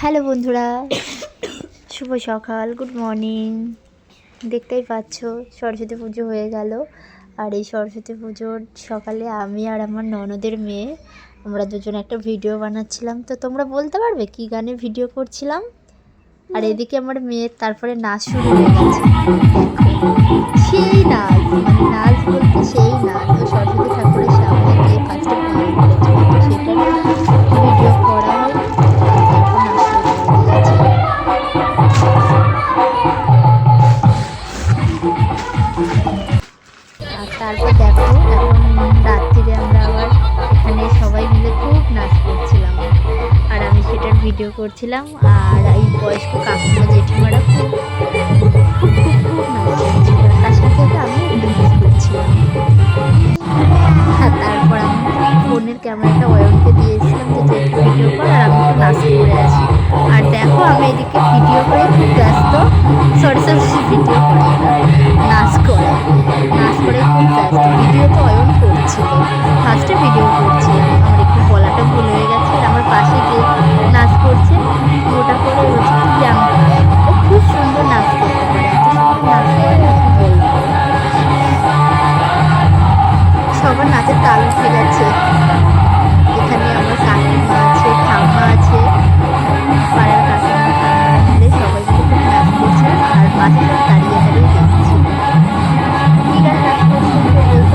Hello বন্ধুরা শুভ সকাল good morning দেখতেই পাচ্ছ সরস্বতী পুজো হয়ে গেল। আর এই সরস্বতী পুজোর সকালে আমি আর আমার ননদের মেয়ে আমরা দুজন একটা ভিডিও বানাচ্ছিলাম। তো তোমরা বলতে পারবে কি গানে ভিডিও করছিলাম? আর এদিকে আমার মেয়ের তারপরে নাচ শুরু হয়ে গেছে। সেই নাচ মানে নাচ বলতে সেই নাচ ও সরস্বতী তারপর দেখো, এখন রাত্রিরে আমরা আবার এখানে সবাই মিলে খুব নাচ করছিলাম। আর আমি সেটার ভিডিও করছিলাম, আর এই বয়স্ক কাকুমা জেঠিমারা খুব খুব খুব নাচ করছিল। তার সাথে সাথে আমি নাচ করছিলাম। তারপর আমি ফোনের ক্যামেরাটা অয়নকে দিয়েছিলাম যে ভিডিও কর, আর আমি নাচ করে আছি আর দেখো, আমি এদিকে ভিডিও করে খুব ব্যস্ত। সরি সরি ভিডিও করে নাচের তাল উঠে গেছে। এখানে আমার কাকিমা আছে, ঠাম্মা আছে, পাড়ার কাকিমা সবাই মিলে খুব নাচ করছে আর পাশে দাঁড়িয়ে দাঁড়িয়ে দেখছি কি গান বলতে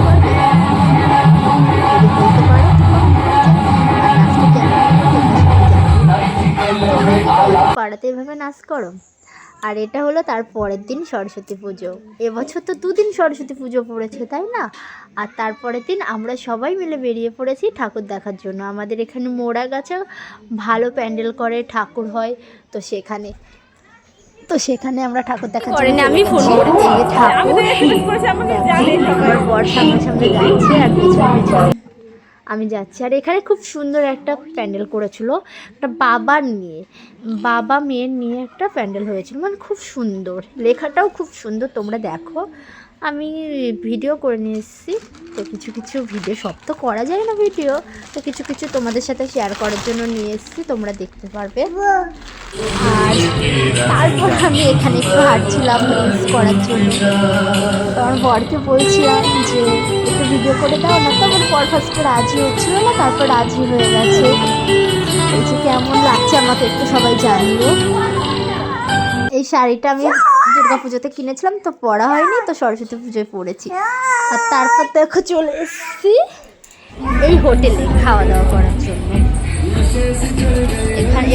পারবে? যদি বলতে পাড়াতে এভাবে নাচ করো? আর এটা হলো তার পরের দিন সরস্বতী পুজো। এবছর তো দুদিন সরস্বতী পুজো পড়েছে তাই না? আর তারপরের দিন আমরা সবাই মিলে বেরিয়ে পড়েছি ঠাকুর দেখার জন্য। আমাদের এখানে মোড়া গাছে ভালো প্যান্ডেল করে ঠাকুর হয় তো সেখানে। তো সেখানে আমরা ঠাকুর করেনি, আমি ফোন। করেছি। ঠাকুর আমার বর সামনে সামনে যাচ্ছে আর পিছনে পিছনে। আমি যাচ্ছি। আর এখানে খুব সুন্দর একটা প্যান্ডেল করেছিল, একটা বাবার নিয়ে। বাবা, মেয়ের নিয়ে একটা প্যান্ডেল হয়েছিল মানে খুব সুন্দর। লেখাটাও খুব সুন্দর, তোমরা দেখো। আমি ভিডিও করে নিয়ে এসেছি, তো কিছু কিছু ভিডিও, সব তো করা যায় না ভিডিও। তো কিছু কিছু তোমাদের সাথে শেয়ার করার জন্য নিয়ে এসেছি, তোমরা দেখতে পারবে। আর তারপর আমি এখানে একটু হাঁটছিলাম রিলস করার জন্য। তো বরকে বলছিলাম যে, একটু ভিডিও করে দাও না। তো আমার বর ফার্স্টে রাজি হচ্ছিল না, তারপর রাজি হয়ে গেছে। বলছে কেমন লাগছে আমাকে একটু সবাই জানিও এই শাড়িটা আমি দুর্গা পুজোতে কিনেছিলাম, তো পরা হয়নি, তো সরস্বতী পুজোয় পরেছি। আর তারপর দেখো চলে এসেছি এই হোটেলে খাওয়া দাওয়া করার জন্য।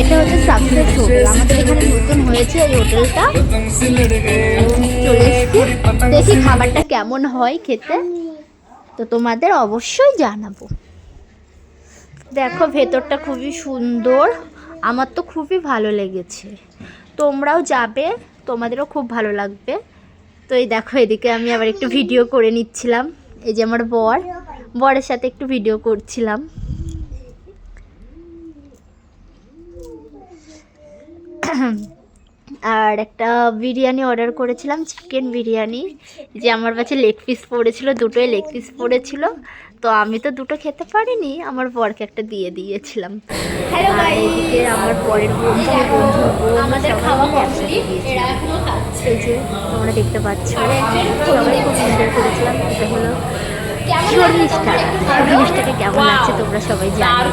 এটা হচ্ছে সাকসেস হোটেল আমাদের এখানে নতুন হয়েছে এই হোটেলটা দেখি খাবারটা কেমন হয় খেতে। তো তোমাদের অবশ্যই জানাব। দেখো, ভেতরটা খুবই সুন্দর। আমার তো খুবই ভালো লেগেছে। তোমরাও যাবে, তোমাদেরও খুব ভালো লাগবে। তো এই দেখো, এদিকে আমি আবার একটু ভিডিও করে নিচ্ছিলাম। এই যে আমার বর, বরের সাথে একটু ভিডিও করছিলাম। আর একটা বিরিয়ানি অর্ডার করেছিলাম চিকেন বিরিয়ানি যে আমার কাছে লেগ পিস পড়েছিল দুটোই লেগ পিস পড়েছিল। তো আমি তো দুটো খেতে পারিনি আমার বরকে একটা দিয়ে দিয়েছিলাম। আমার পরের বন্ধু বন্ধু আমাদের খাওয়া এই যে তোমরা দেখতে পাচ্ছ। সবাই খুব সুন্দর করেছিলাম। এটা হলো বলো? সরিষটাকে কেমন! লাগছে তোমরা সবাই জানো।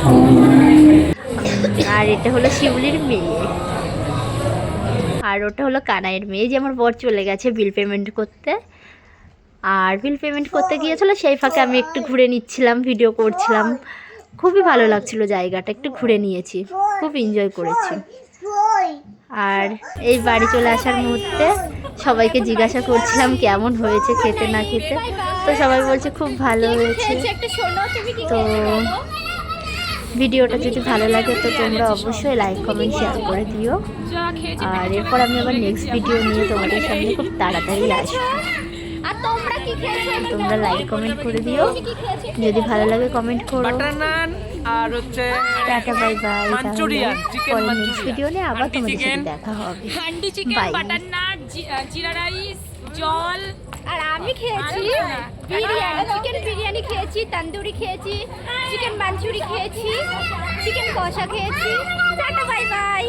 আর এটা হলো শিউলির মেয়ে। আর ওটা হলো কানাইয়ের মেয়ে, যে আমার বর চলে গেছে বিল পেমেন্ট করতে। আর বিল পেমেন্ট করতে গিয়েছিল, সেই ফাঁকে আমি একটু ঘুরে নিচ্ছিলাম ভিডিও করছিলাম। খুবই ভালো লাগছিল জায়গাটা, একটু ঘুরে নিয়েছি, খুব এনজয় করেছি। আর এই বাড়ি চলে আসার মুহূর্তে সবাইকে জিজ্ঞাসা করছিলাম, কেমন হয়েছে খেতে না খেতে? তো সবাই বলছে, খুব ভালো হয়েছে। তো ভিডিওটা যদি ভালো লাগে, তো তোমরা অবশ্যই লাইক কমেন্ট শেয়ার করে দিও। আর এরপর আমি আবার নেক্সট ভিডিও নিয়ে তোমাদের সামনে খুব তাড়াতাড়ি আসব। আর তোমরা কি তোমরা বলো? লাইক কমেন্ট করে দিও। যদি ভালো লাগে কমেন্ট করো। আর হচ্ছে tata bye bye manchurian, chicken next video নিয়ে আবার তোমাদের সাথে দেখা হবে। হান্ডি চিকেন বাটার নান জিরা রাইস জল। আর আমি খেয়েছি বিরিয়ানি চিকেন বিরিয়ানি খেয়েছি তন্দুরি খেয়েছি চিকেন মাঞ্চুরি খেয়েছি চিকেন কষা খেয়েছি। Tata bye by